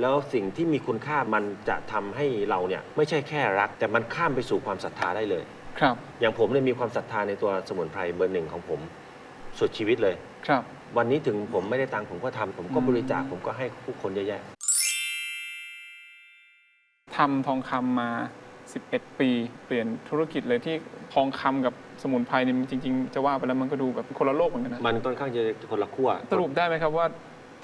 แล้วสิ่งที่มีคุณค่ามันจะทำให้เราเนี่ยไม่ใช่แค่รัก แต่มันข้ามไปสู่ความศรัทธาได้เลย ครับ อย่างผมเนี่ยมีความศรัทธาในตัวสมุนไพรเบอร์หนึ่งของผมสุดชีวิตเลย ครับ วันนี้ถึงผมไม่ได้ตังค์ผมก็ทำผมก็อืม บริจาคผมก็ให้ผู้คนเยอะแยะ ทำทองคำมา 11 ปี เปลี่ยนธุรกิจเลยที่ทองคำกับสมุนไพรเนี่ยมันจริง ๆ จะว่าไปแล้วมันก็ดูแบบคนละโลกเหมือนกันนะมันค่อนข้างจะคนละขั้วสรุปได้ไหมครับว่า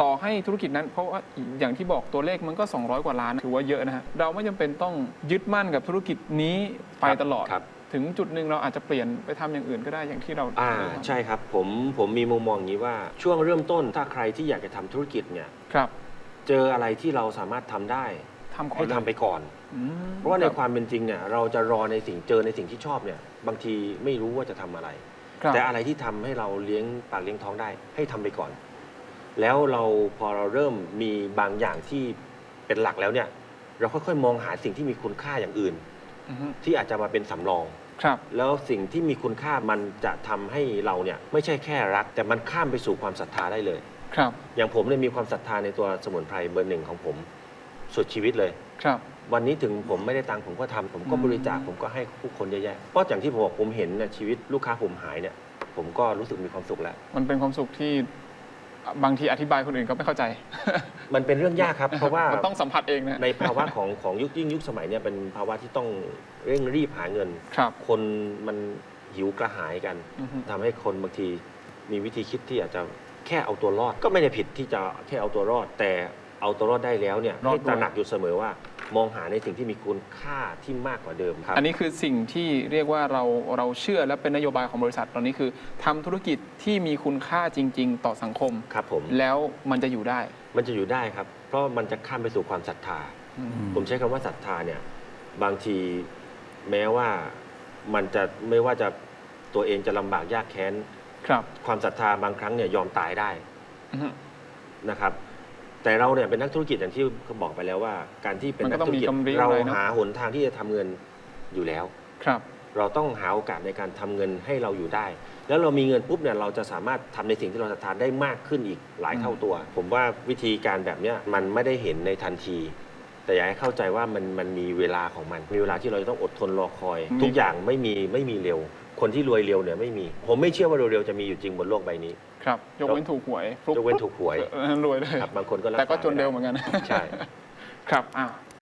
ต่อให้ธุรกิจนั้นเพราะว่าอย่างที่บอกตัวเลขมันก็ 200 กว่าล้านถือว่าเยอะนะฮะเราไม่จำเป็นต้องยึดมั่นกับธุรกิจนี้ไปตลอด ครับ ถึงจุดหนึ่งเราอาจจะเปลี่ยนไปทำอย่างอื่นก็ได้อย่างที่เราอ่าได้ทำใช่ครับผมผมมีมุมมองอย่างนี้ว่าช่วงเริ่มต้นถ้าใครที่อยากจะทำธุรกิจเนี่ยครับเจออะไรที่เราสามารถทำได้ทำก่อนให้เลยทำไปก่อน อืมเพราะว่าในคบความเป็นจริงเนี่ยเราจะรอในสิ่งเจอในสิ่งที่ชอบเนี่ยบางทีไม่รู้ว่าจะทำอะไร ครับแต่อะไรที่ทำให้เราเลี้ยงปากเลี้ยงท้องได้ให้ทำไปก่อน แล้วเราพอเราเริ่มมีบางอย่างที่เป็นหลักแล้วเนี่ย เราค่อยๆมองหาสิ่งที่มีคุณค่าอย่างอื่น อือฮึที่อาจจะมาเป็นสำรอง ครับ แล้วสิ่งที่มีคุณค่ามันจะทำให้เราเนี่ยไม่ใช่แค่รัก แต่มันข้ามไปสู่ความศรัทธาได้เลย ครับ อย่างผมเนี่ยมีความศรัทธาในตัวสมุนไพรเบอร์หนึ่งของผมสุดชีวิตเลย ครับ วันนี้ถึงผมไม่ได้ตังค์ผมก็ทำผมก็อืม บริจาคผมก็ให้ผู้คนเยอะแยะเพราะอย่างที่ผมบอกผมเห็นนะชีวิตลูกค้าผมหายเนี่ย ผมก็รู้สึกมีความสุขแล้ว มันเป็นความสุขที่ บางทีอธิบายคนอื่นก็ไม่เข้าใจ มันเป็นเรื่องยากครับ เพราะว่านต้องสัมผัสเองนะ ในภาวะของของยุคยิ่งยุคสมัยเนี่ยเป็นภาวะที่ต้องเร่งรีบหาเงินครับคนมันหิวกระหายกันอือฮึ ทำให้คนบางทีมีวิธีคิดที่อาจจะแค่เอาตัวรอด ก็ไม่ได้ผิดที่จะแค่เอาตัวรอด แต่เอาตัวรอดได้แล้วเนี่ยรอดให้ตระด้วยหนักอยู่เสมอว่า มองหาในสิ่งที่มีคุณค่าที่มากกว่าเดิมครับ อันนี้คือสิ่งที่เรียกว่าเราเราเชื่อและเป็นนโยบายของบริษัทตอนนี้คือทำธุรกิจที่มีคุณค่าจริง ๆ ต่อสังคม ครับผม แล้วมันจะอยู่ได้ มันจะอยู่ได้ครับ เพราะมันจะข้ามไปสู่ความศรัทธาอืมผมใช้คำว่าศรัทธาเนี่ย บางทีแม้ว่ามันจะไม่ว่าจะตัวเองจะลำบากยากแค้น ครับ ความศรัทธาบางครั้งเนี่ยยอมตายได้อือฮึนะครับ แต่เราเนี่ยเป็นนักธุรกิจอย่างที่เขาบอกไปแล้วว่า การที่เป็นมันก็นักธุรกิจต้องมีกำไรเราอะไรเนอะ หาหนทางที่จะทำเงินอยู่แล้ว ครับ เราต้องหาโอกาสในการทำเงินให้เราอยู่ได้ แล้วเรามีเงินปุ๊บเนี่ยเราจะสามารถทำในสิ่งที่เราศรัทธาได้มากขึ้นอีกหลายเท่าตัว ผมว่าวิธีการแบบเนี้ยมันไม่ได้เห็นในทันที แต่อยากให้เข้าใจว่ามันมันมีเวลาของมัน มีเวลาที่เราจะต้องอดทนรอคอยมีทุกอย่างไม่มีไม่มีเร็ว คนที่รวยเร็วเนี่ยไม่มี ผมไม่เชื่อว่าเร็วๆจะมีอยู่จริงบนโลกใบนี้ ครับ ยกเว้นถูกหวยฟลุยกเว้นถูกหวยเออรวยเลยครับบางคนก็รักแต่ก็ษาจนเร็วเหไได้มือนกัน ใช่ ครับอะ